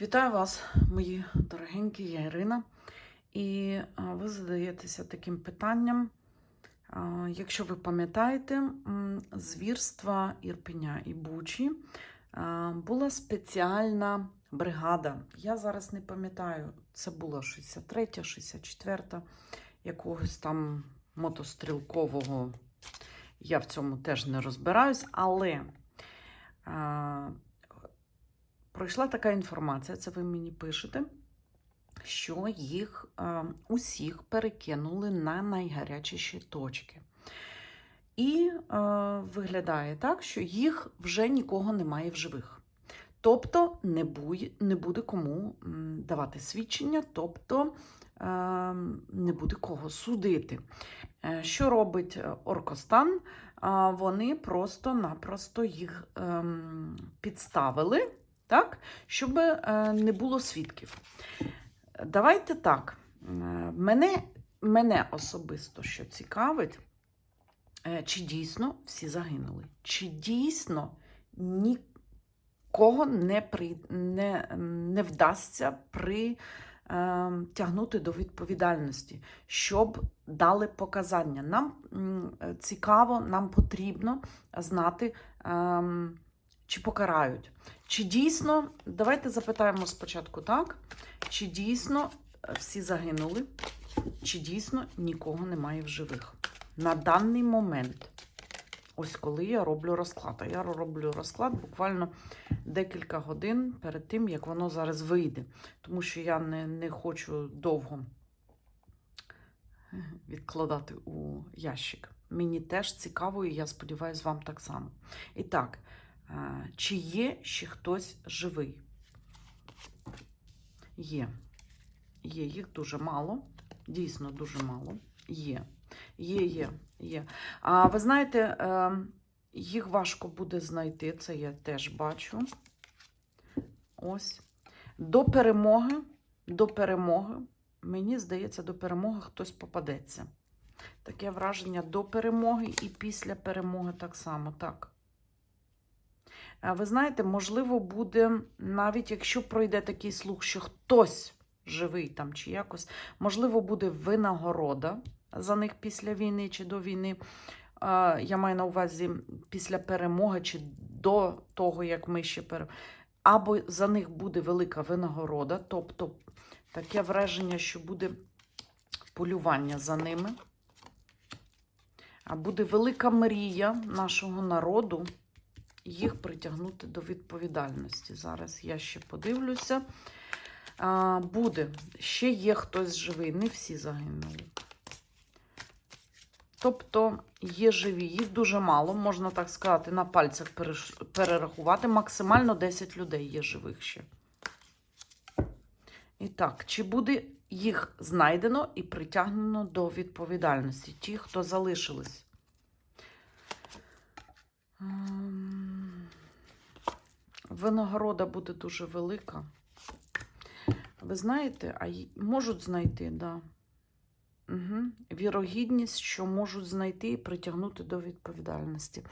Вітаю вас, мої дорогенькі, я Ірина. І ви задаєтеся таким питанням. Якщо ви пам'ятаєте, звірства Ірпеня і Бучі була спеціальна бригада. Я зараз не пам'ятаю, це була 63-я, 64-та, якогось там мотострілкового. Я в цьому теж не розбираюсь, але. Пройшла така інформація, це ви мені пишете, що їх е, усіх перекинули на найгарячіші точки. І е, виглядає так, що їх вже нікого немає в живих. Тобто не, буй, не буде кому давати свідчення, тобто е, не буде кого судити. Е, Що робить е, Оркостан? Вони просто-напросто їх ем, підставили так, щоб е, не було свідків. Давайте так. е, Мене, мене особисто що цікавить, е, чи дійсно всі загинули, чи дійсно нікого не, при, не, не вдасться притягнути до відповідальності, щоб дали показання. Нам цікаво, нам потрібно знати. ем, чи покарають. Чи дійсно, давайте запитаємо спочатку так, чи дійсно е, всі загинули, чи дійсно нікого немає в живих. На даний момент, ось коли я роблю розклад, а я роблю розклад буквально декілька годин перед тим, як воно зараз вийде. Тому що я не, не хочу довго відкладати у ящик. Мені теж цікаво, і я сподіваюся, вам так само. І так, Чи є ще хтось живий? Є. Є, їх дуже мало. Дійсно, дуже мало. Є. Є, є, є. А ви знаєте, е, їх важко буде знайти, це я теж бачу. Ось. До перемоги, до перемоги, мені здається, до перемоги хтось попадеться. Таке враження до перемоги і після перемоги так само. Так. Ви знаєте, можливо, буде, навіть якщо пройде такий слух, що хтось живий там чи якось, можливо, буде винагорода за них після війни чи до війни. Я маю на увазі після перемоги чи до того, як ми ще пере... Або за них буде велика винагорода, тобто таке враження, що буде полювання за ними. А буде велика мрія нашого народу їх притягнути до відповідальності. Зараз я ще подивлюся. А, Буде. Ще є хтось живий, не всі загинули. Тобто є живі, їх дуже мало, можна так сказати, на пальцях перерахувати. Максимально 10 людей є живих ще. І так, чи буде їх знайдено і притягнено до відповідальності? Ті, хто залишились. Винагорода буде дуже велика. Ви знаєте, а можуть знайти. Да. Угу. Вірогідність, що можуть знайти і притягнути до відповідальності.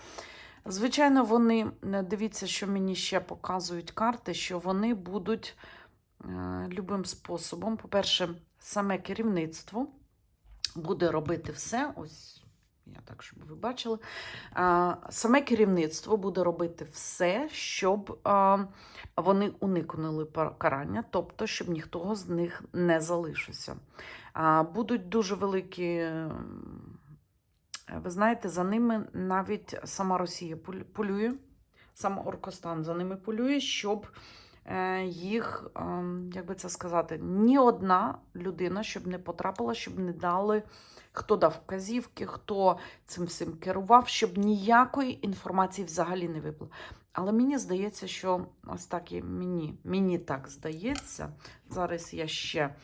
Звичайно, вони, е, дивіться, що мені ще показують карти, що вони будуть е, любим способом. По-перше, саме керівництво буде робити все. Ось я так, щоб ви бачили. Саме керівництво буде робити все, щоб вони уникнули покарання, тобто, щоб ніхто з них не залишився. Будуть дуже великі. Ви знаєте, за ними навіть сама Росія полює, сам Оркостан за ними полює, щоб їх, ем, як би це сказати, ні одна людина, щоб не потрапила, щоб не дали, хто дав вказівки, хто цим всім керував, щоб ніякої інформації взагалі не випло. Але мені здається, що ось так і мені, мені так здається. Зараз я ще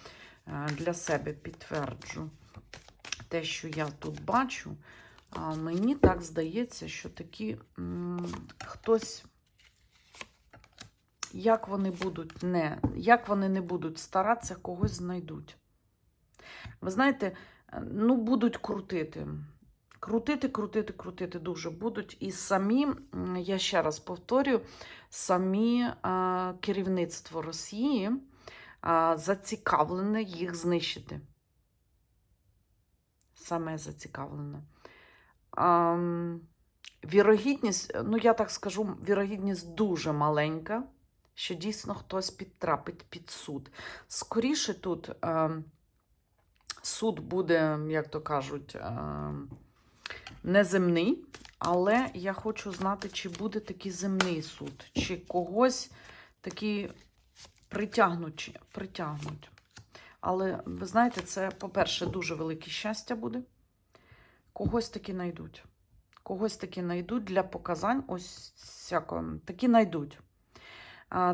е, для себе підтверджу те, що я тут бачу. Мені так здається, що такі хтось, як вони будуть не, як вони не будуть старатися, когось знайдуть. Ви знаєте, ну, будуть крутити. Крутити, крутити, крутити дуже будуть. І самі, я ще раз повторюю, самі а, керівництво Росії а, зацікавлене їх знищити. Саме зацікавлене. А, вірогідність, ну я так скажу, вірогідність дуже маленька, що дійсно хтось підтрапить під суд. Скоріше тут е, суд буде, як то кажуть, е, неземний, але я хочу знати, чи буде такий земний суд, чи когось такий притягнуть. притягнуть. Але ви знаєте, це, по-перше, дуже велике щастя буде. Когось таки знайдуть. Когось таки знайдуть для показань. Ось всякого. Такі знайдуть.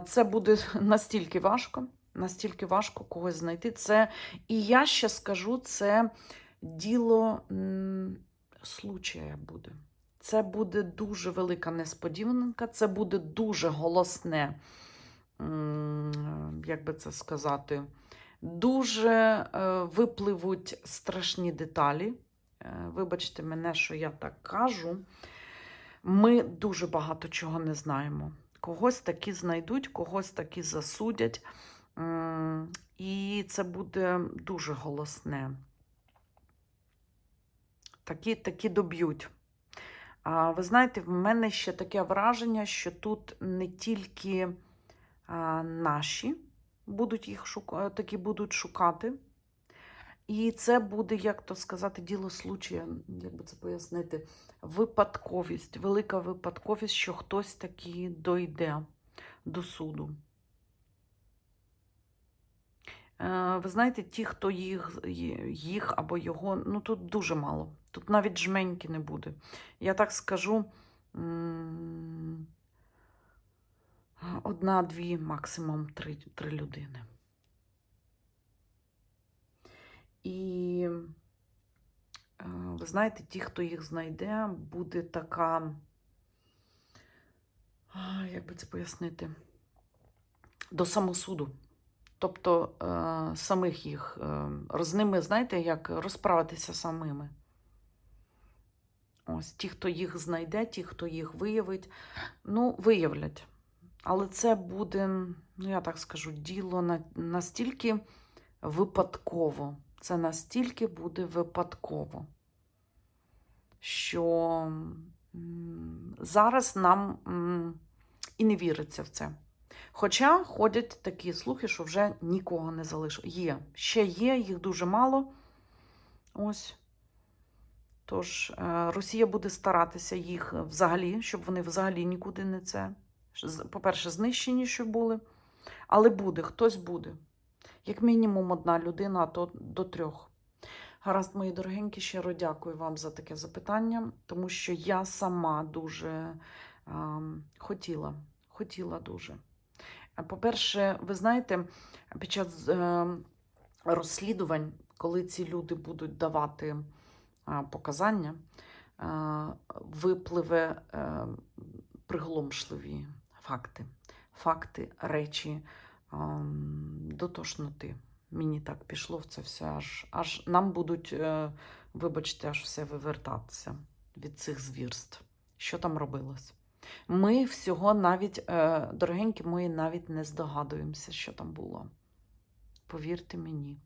Це буде настільки важко, настільки важко когось знайти. Це, і я ще скажу, це діло случая буде. Це буде дуже велика несподіванка, це буде дуже голосне, як би це сказати, дуже е, випливуть страшні деталі. Е, Вибачте мене, що я так кажу. Ми дуже багато чого не знаємо. Когось таки знайдуть, когось таки засудять. І це буде дуже голосне. Такі, такі доб'ють. А, ви знаєте, в мене ще таке враження, що тут не тільки а, наші будуть їх шука... такі будуть шукати. І це буде, як то сказати, діло случая, як би це пояснити, випадковість, велика випадковість, що хтось таки дойде до суду. Е, Ви знаєте, ті, хто їх, їх або його, ну тут дуже мало. Тут навіть жменьки не буде. Я так скажу, одна-дві, максимум три, три людини. І е, ви знаєте, ті, хто їх знайде, буде така, як би це пояснити, до самосуду. Тобто е, самих їх е, з ними, знаєте, як розправитися самими. Ось ті, хто їх знайде, ті, хто їх виявить, ну, виявлять. Але це буде, ну я так скажу, діло настільки випадково. Це настільки буде випадково, що зараз нам і не віриться в це. Хоча ходять такі слухи, що вже нікого не залишило. Є, ще є, їх дуже мало. Ось. Тож, е, Росія буде старатися їх взагалі, щоб вони взагалі нікуди не це. По-перше, знищені, щоб були. Але буде, хтось буде. Як мінімум одна людина, а то до трьох. Гаразд, мої дорогенькі, щиро дякую вам за таке запитання, тому що я сама дуже ем, хотіла, хотіла дуже. По-перше, ви знаєте, під час е, розслідувань, коли ці люди будуть давати е, показання, е, випливе е, приголомшливі факти. Факти, речі до тошноти. Мені так пішло в це все, аж, аж нам будуть, е, вибачте, аж все вивертатися від цих звірств. Що там робилось? Ми всього навіть, е, дорогенькі мої, навіть не здогадуємося, що там було. Повірте мені.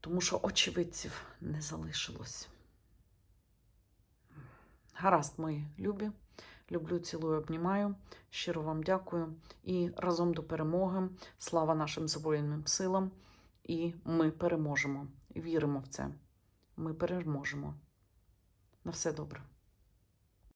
Тому що очевидців не залишилось. Гаразд, мої любі. Люблю, цілую, обнімаю. Щиро вам дякую. І разом до перемоги. Слава нашим Збройним силам. І ми переможемо. Віримо в це. Ми переможемо. На все добре.